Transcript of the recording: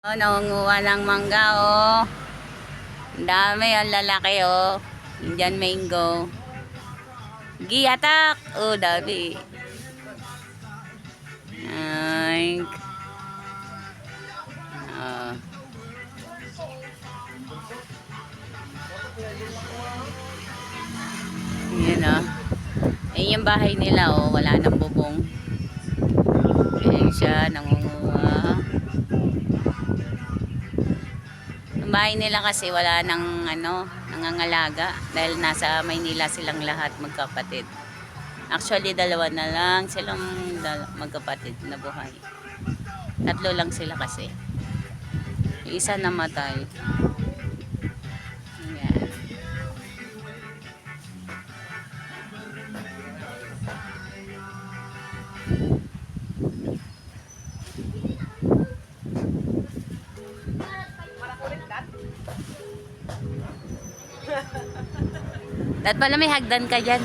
Oh, nangunguha ng mangga, oh. Ang dami, ang lalaki, oh. Indian mango. Gi, atak! Oh, dami. Ay. Oh. Yan, oh. Ayun yung bahay nila, oh. Wala nang bubong. Ayan siya, nangunguha. Ang bahay nila kasi wala nang ano, nangangalaga dahil nasa Maynila silang lahat magkapatid. Actually, dalawa na lang silang magkapatid na buhay. Tatlo lang sila kasi. Yung isa namatay. Dapat pala may hagdan ka dyan.